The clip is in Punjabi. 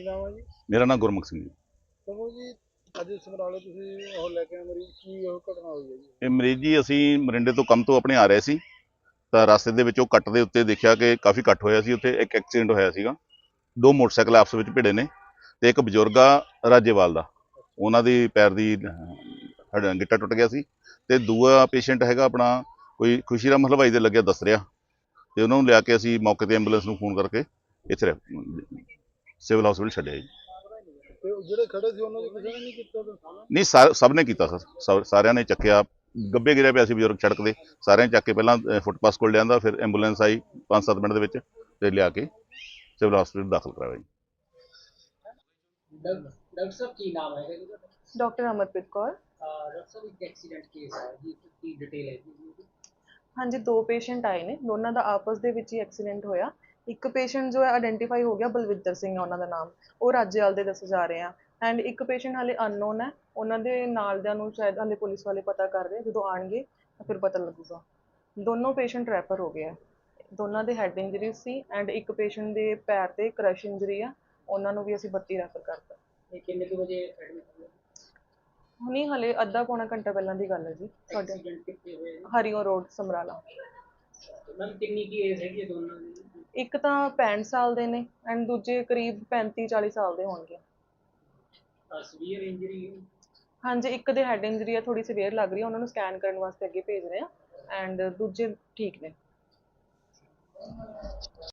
ਕੀ ਨਾਮ ਹੈ ਜੀ? ਮੇਰਾ ਨਾਮ ਗੁਰਮੁਖ ਸਿੰਘ ਜੀ। ਕਹੋ ਜੀ ਅੱਜ ਸਮਰਾਲੇ ਤੁਸੀਂ ਉਹ ਲੈ ਕੇ ਆਏ ਮਰੀਜ਼ ਕੀ ਉਹ ਘਟਨਾ ਹੋਈ ਹੈ ਜੀ? ਇਹ ਮਰੀਜ਼ ਜੀ ਅਸੀਂ ਮਰਿੰਡੇ ਤੋਂ ਕੰਮ ਤੋਂ ਆਪਣੇ ਆ ਰਹੇ ਸੀ। ਤਾਂ ਰਸਤੇ ਦੇ ਵਿੱਚ ਉਹ ਕੱਟ ਦੇ ਉੱਤੇ ਦੇਖਿਆ ਕਿ ਕਾਫੀ ਕੱਟ ਹੋਇਆ ਸੀ। ਉੱਥੇ ਇੱਕ ਐਕਸੀਡੈਂਟ ਹੋਇਆ ਸੀਗਾ। ਦੋ ਮੋਟਰਸਾਈਕਲ ਆਪਸ ਵਿੱਚ ਭਿੜੇ ਨੇ ਤੇ ਇੱਕ ਬਜ਼ੁਰਗ ਆ ਰਾਜੇਵਾਲ ਦਾ। ਉਹਨਾਂ ਦੀ ਪੈਰ ਦੀ ਗਿੱਟਾ ਟੁੱਟ ਗਿਆ ਸੀ। ਤੇ ਦੂਆ ਪੇਸ਼ੈਂਟ ਹੈਗਾ ਆਪਣਾ ਕੋਈ ਖੁਸ਼ੀ ਰਾਮ ਹਲਵਾਈ ਦੇ ਲੱਗਿਆ ਦੱਸ ਰਿਹਾ। ਤੇ ਉਹਨਾਂ ਨੂੰ ਲਿਆ ਕੇ ਅਸੀਂ ਮੌਕੇ ਤੇ ਐਂਬੂਲੈਂਸ ਨੂੰ ਫੋਨ ਕਰਕੇ ਇੱਥੇ ਸਿਵਲ ਹਸਪੀਟਲ ਛੱਡਿਆ ਜੀ। ਤੇ ਉਹ ਜਿਹੜੇ ਖੜੇ ਸੀ ਉਹਨਾਂ ਦੇ ਕਿਸੇ ਨੇ ਨਹੀਂ ਕੀਤਾ ਤਾਂ ਨਹੀਂ ਸਾ- ਸਭ ਨੇ ਕੀਤਾ ਸਰ। ਸਭ- ਸਾਰਿਆਂ ਨੇ ਚੱਕਿਆ। ਗੱਬੇ ਗਿਰਿਆ ਪਿਆ ਸੀ ਬਜ਼ੁਰਗ ਸੜਕ ਦੇ। ਸਾਰਿਆਂ ਨੇ ਚੱਕ ਕੇ ਪਹਿਲਾਂ ਅਹ, ਫੁੱਟਪਾਥ ਕੋਲ ਲਿਆਂਦਾ ਫਿਰ ਐਂਬੂਲੈਂਸ ਆਈ 5-7 ਮਿੰਟ ਦੇ ਵਿੱਚ ਤੇ ਲਿਆ ਕੇ ਸਿਵਲ ਹਸਪੀਟਲ ਦਾਖਲ ਕਰਾਇਆ ਜੀ। ਡਾਕਟਰ ਡਾਕਟਰ ਸਾਹਿਬ ਕੀ ਨਾਮ ਹੈ ਤੁਹਾਡਾ? ਡਾਕਟਰ ਅਮਰਪ੍ਰੀਤ ਕੌਰ। ਅਹ ਡਾਕਟਰ ਸਾਹਿਬ ਇੱਕ ਐਕਸੀਡੈਂਟ ਕੇਸ ਹੈ ਜੀ ਕੀ ਡਿਟੇਲ ਹੈ ਜੀ? ਹਾਂਜੀ ਦੋ ਪੇਸ਼ੈਂਟ ਆਏ ਨੇ। ਦੋਨਾਂ ਦਾ ਆਪਸ ਦੇ ਵਿੱਚ ਹੀ ਐਕਸੀਡੈਂਟ ਹੋਇਆ। ਇੱਕ ਪੇਸ਼ੈਂਟ ਜੋ ਹੈ ਆਇਡੈਂਟੀਫਾਈ ਹੋ ਗਿਆ ਬਲਵਿੰਦਰ ਸਿੰਘ ਹੈ ਉਹਨਾਂ ਦਾ ਨਾਮ ਉਹ ਰਾਜੇਵਾਲ ਦੇ ਦੱਸੇ ਜਾ ਰਹੇ ਆ। ਐਂਡ ਇੱਕ ਪੇਸ਼ੈਂਟ ਹਾਲੇ ਅਨਨੋਨ ਹੈ ਉਹਨਾਂ ਦੇ ਨਾਲ ਦਿਆਂ ਨੂੰ ਸ਼ਾਇਦ ਹਾਲੇ ਪੁਲਿਸ ਵਾਲੇ ਪਤਾ ਕਰ ਰਹੇ ਜਦੋਂ ਆਣਗੇ ਤਾਂ ਫਿਰ ਪਤਾ ਲੱਗੂਗਾ। ਦੋਨੋਂ ਪੇਸ਼ੈਂਟ ਰੈਫਰ ਹੋ ਗਏ ਆ। ਦੋਨਾਂ ਦੇ ਹੈਡ ਇੰਜਰੀ ਸੀ ਐਂਡ ਇੱਕ ਪੇਸ਼ੈਂਟ ਦੇ ਪੈਰ ਤੇ ਕ੍ਰਸ਼ ਇੰਜਰੀ ਆ ਉਹਨਾਂ ਨੂੰ ਵੀ ਅਸੀਂ 32 ਰੈਫਰ ਕਰਤਾ। ਇਹ ਕਿੰਨੇ ਕੁ ਵਜੇ ਐਡਮਿਟ ਹੋਏ? ਹੁਣੀ ਹਲੇ ਅੱਧਾ ਪੌਣਾ ਘੰਟਾ ਪਹਿਲਾਂ ਦੀ ਗੱਲ ਹੈ ਜੀ ਤੁਹਾਡੇ ਹਰੀਓ ਰੋਡ ਸਮਰਾਲਾ। ਮੈਮ ਕਿੰਨੀ ਕੀ ਏਜ ਹੈਗੀ ਦੋਨਾਂ ਦੀ? ਇੱਕ ਤਾਂ 65 ਸਾਲ ਦੇ ਨੇ ਐਂਡ ਦੂਜੇ ਕਰੀਬ 35 40 ਸਾਲ ਦੇ ਹੋਣਗੇ। ਸਵੀਅਰ ਇੰਜਰੀ ਹਾਂਜੀ ਇੱਕ ਦੇ ਹੈਡ ਇੰਜਰੀ ਹੈ ਥੋੜੀ ਸੀਵੀਅਰ ਲੱਗ ਰਹੀ ਹੈ ਉਹਨਾਂ ਨੂੰ ਸਕੈਨ ਕਰਨ ਵਾਸਤੇ ਅੱਗੇ ਭੇਜ ਰਹੇ ਆ ਐਂਡ ਦੂਜੇ ਠੀਕ ਨੇ।